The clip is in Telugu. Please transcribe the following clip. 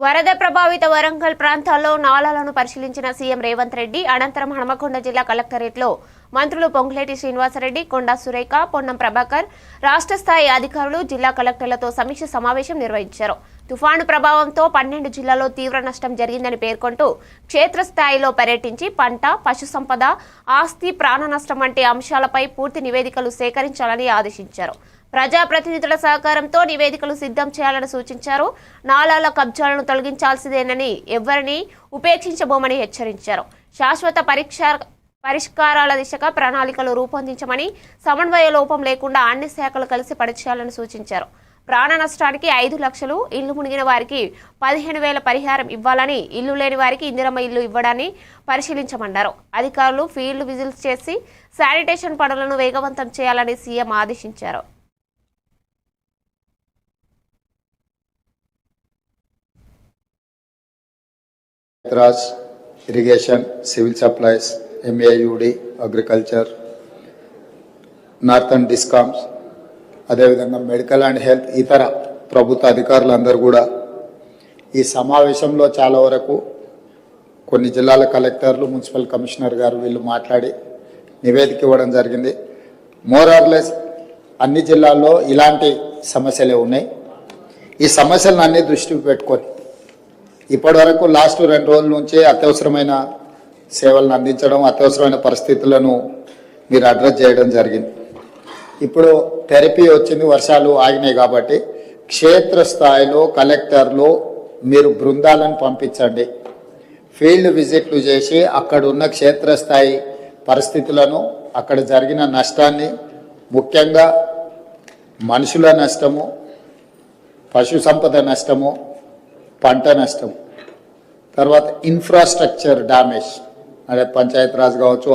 వరద ప్రభావిత వరంగల్ ప్రాంతాల్లో నాలాలను పరిశీలించిన సీఎం రేవంత్ రెడ్డి అనంతరం హనుమకొండ జిల్లా కలెక్టరేట్లో మంత్రులు పొంగులేటి శ్రీనివాసరెడ్డి కొండా సురేఖ పొన్నం ప్రభాకర్ రాష్ట్ర స్థాయి అధికారులు జిల్లా కలెక్టర్లతో సమీక్ష సమావేశం నిర్వహించారు. తుఫాను ప్రభావంతో పన్నెండు జిల్లాలో తీవ్ర నష్టం జరిగిందని పేర్కొంటూ క్షేత్రస్థాయిలో పర్యటించి పంట పశు సంపద ఆస్తి ప్రాణ నష్టం వంటి అంశాలపై పూర్తి నివేదికలు సేకరించాలని ఆదేశించారు. ప్రజాప్రతినిధుల సహకారంతో నివేదికలు సిద్ధం చేయాలని సూచించారు. నాలాల కబ్జాలను తొలగించాల్సిందేనని ఎవ్వరిని ఉపేక్షించబోమని హెచ్చరించారు. శాశ్వత పరీక్ష పరిష్కారాల దిశగా ప్రణాళికలు రూపొందించమని సమన్వయ లోపం లేకుండా అన్ని శాఖలు కలిసి పనిచేయాలని సూచించారు. ప్రాణ నష్టానికి ఐదు లక్షలు ఇల్లు మునిగిన వారికి పదిహేను వేల పరిహారం ఇవ్వాలని ఇల్లు లేని వారికి ఇందిరమ్మ ఇల్లు ఇవ్వడాన్ని పరిశీలించమన్నారు. అధికారులు ఫీల్డ్ విజిల్స్ చేసి శానిటేషన్ పనులను వేగవంతం చేయాలని సీఎం ఆదేశించారు. Raj irrigation civil supplies MAUD agriculture northern discoms అదేవిధంగా మెడికల్ అండ్ హెల్త్ ఇతర ప్రభుత్వ అధికారులందరూ కూడా ఈ సమావేశంలో చాలా వరకు కొన్ని జిల్లాల కలెక్టర్లు మున్సిపల్ కమిషనర్ గారు వీళ్ళు మాట్లాడి నివేదిక ఇవ్వడం జరిగింది. మోరార్లెస్ అన్ని జిల్లాల్లో ఇలాంటి సమస్యలే ఉన్నాయి. ఈ సమస్యలను అన్ని దృష్టికి పెట్టుకొని ఇప్పటి వరకు లాస్ట్ రెండు రోజుల నుంచి అత్యవసరమైన సేవలను అందించడం అత్యవసరమైన పరిస్థితులను మీరు అడ్రస్ చేయడం జరిగింది. ఇప్పుడు థెరపీ వచ్చింది వర్షాలు ఆగినాయి కాబట్టి క్షేత్రస్థాయిలో కలెక్టర్లు మీరు బృందాలను పంపించండి. ఫీల్డ్ విజిట్లు చేసి అక్కడ ఉన్న క్షేత్రస్థాయి పరిస్థితులను అక్కడ జరిగిన నష్టాన్ని ముఖ్యంగా మనుషుల నష్టము పశు సంపద నష్టము పంట నష్టం. తర్వాత ఇన్ఫ్రాస్ట్రక్చర్ డ్యామేజ్ అదే పంచాయత్ రాజ్ కావచ్చు